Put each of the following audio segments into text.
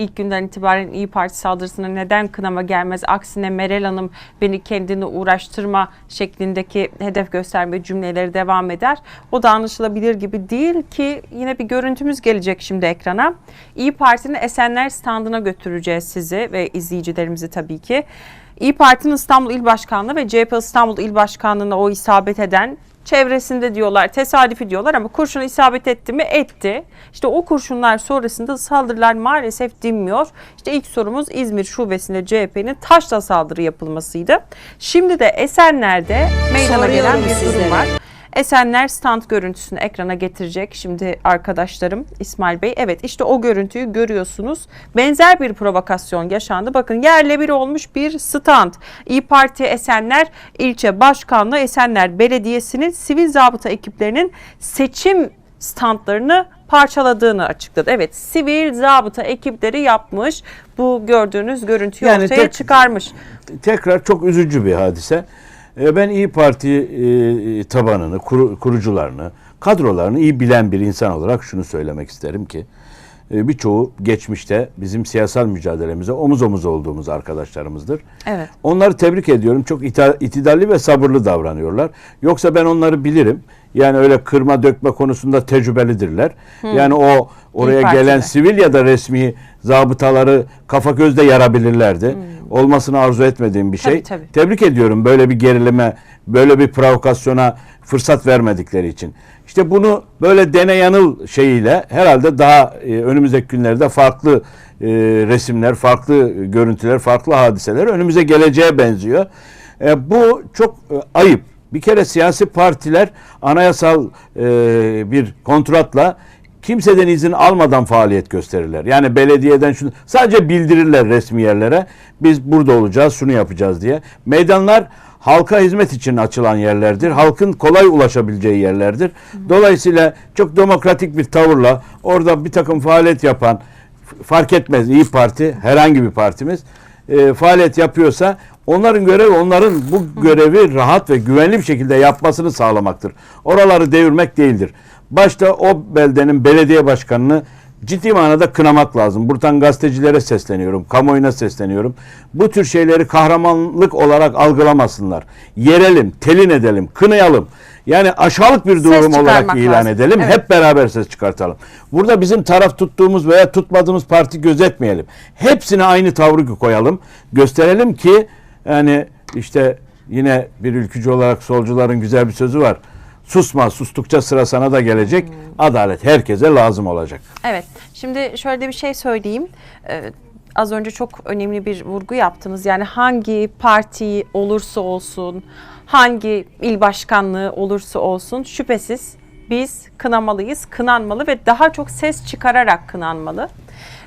ilk günden itibaren İyi Parti saldırısına neden kınama gelmez? Aksine Meral Hanım beni kendini uğraştırma şeklindeki hedef gösterme cümleleri devam eder. O da anlaşılabilir gibi değil ki yine bir görüntümüz gelecek şimdi ekrana. İyi Parti'nin Esenler standına götüreceğiz sizi ve izleyicilerimizi tabii ki. İyi Parti'nin İstanbul İl Başkanlığı ve CHP İstanbul İl Başkanlığı'na o isabet eden çevresinde diyorlar, tesadüfi diyorlar ama kurşun isabet etti mi? Etti. İşte o kurşunlar sonrasında saldırılar maalesef dinmiyor. İşte ilk sorumuz İzmir Şubesi'nde CHP'nin taşla saldırı yapılmasıydı. Şimdi de Esenler'de meydana gelen Soruyorum bir durum var. Esenler stand görüntüsünü ekrana getirecek şimdi arkadaşlarım İsmail Bey. Evet işte o görüntüyü görüyorsunuz. Benzer bir provokasyon yaşandı. Bakın yerle bir olmuş bir stand. İyi Parti Esenler ilçe başkanlığı Esenler Belediyesi'nin sivil zabıta ekiplerinin seçim standlarını parçaladığını açıkladı. Evet sivil zabıta ekipleri yapmış. Bu gördüğünüz görüntüyü Yani ortaya tek- çıkarmış. tekrar çok üzücü bir hadise. E, Ben İyi Parti e, tabanını, kuru- kurucularını, kadrolarını iyi bilen bir insan olarak şunu söylemek isterim ki e, birçoğu geçmişte bizim siyasal mücadelemize omuz omuz olduğumuz arkadaşlarımızdır. Evet. Onları tebrik ediyorum. Çok ita- itidalli ve sabırlı davranıyorlar. Yoksa ben onları bilirim. Yani öyle kırma dökme konusunda tecrübelidirler. Yani o oraya gelen sivil ya da resmi zabıtaları kafa gözde yarabilirlerdi. Olmasını arzu etmediğim bir şey. Tabii, tabii. Tebrik ediyorum böyle bir gerilime, böyle bir provokasyona fırsat vermedikleri için. İşte bunu böyle dene yanıl şeyiyle herhalde daha e, önümüzdeki günlerde farklı e, resimler, farklı görüntüler, farklı hadiseler önümüze geleceğe benziyor. E, bu çok e, ayıp. Bir kere siyasi partiler anayasal e, bir kontratla kimseden izin almadan faaliyet gösterirler. Yani belediyeden şunu sadece bildirirler resmi yerlere. Biz burada olacağız, şunu yapacağız diye. Meydanlar halka hizmet için açılan yerlerdir. Halkın kolay ulaşabileceği yerlerdir. Dolayısıyla çok demokratik bir tavırla orada bir takım faaliyet yapan fark etmez İyi Parti herhangi bir partimiz e, faaliyet yapıyorsa onların görevi onların bu görevi rahat ve güvenli bir şekilde yapmasını sağlamaktır. Oraları devirmek değildir. Başta o beldenin belediye başkanını ciddi manada kınamak lazım. Buradan gazetecilere sesleniyorum, kamuoyuna sesleniyorum. Bu tür şeyleri kahramanlık olarak algılamasınlar. Yerelim, telin edelim, kınayalım. Yani aşağılık bir durum olarak ilan lazım. edelim. Evet. Hep beraber ses çıkartalım. Burada bizim taraf tuttuğumuz veya tutmadığımız parti gözetmeyelim. Hepsine aynı tavrı koyalım. Gösterelim ki yani işte yine bir ülkücü olarak solcuların güzel bir sözü var. Susma, sustukça sıra sana da gelecek. Hmm. Adalet herkese lazım olacak. Evet. Şimdi şöyle bir şey söyleyeyim. Ee, az önce çok önemli bir vurgu yaptınız. Yani hangi parti olursa olsun, hangi il başkanlığı olursa olsun şüphesiz biz kınamalıyız, kınanmalı ve daha çok ses çıkararak kınanmalı.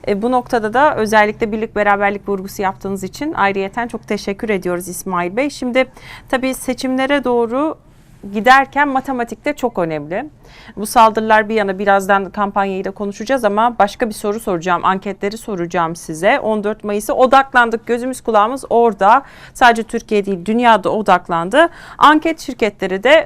E, bu noktada da özellikle birlik beraberlik vurgusu yaptığınız için ayrıyeten çok teşekkür ediyoruz İsmail Bey. Şimdi tabii seçimlere doğru giderken matematik de çok önemli. Bu saldırılar bir yana birazdan kampanyayı da konuşacağız ama başka bir soru soracağım. Anketleri soracağım size. 14 Mayıs'a odaklandık. Gözümüz kulağımız orada. Sadece Türkiye değil dünyada odaklandı. Anket şirketleri de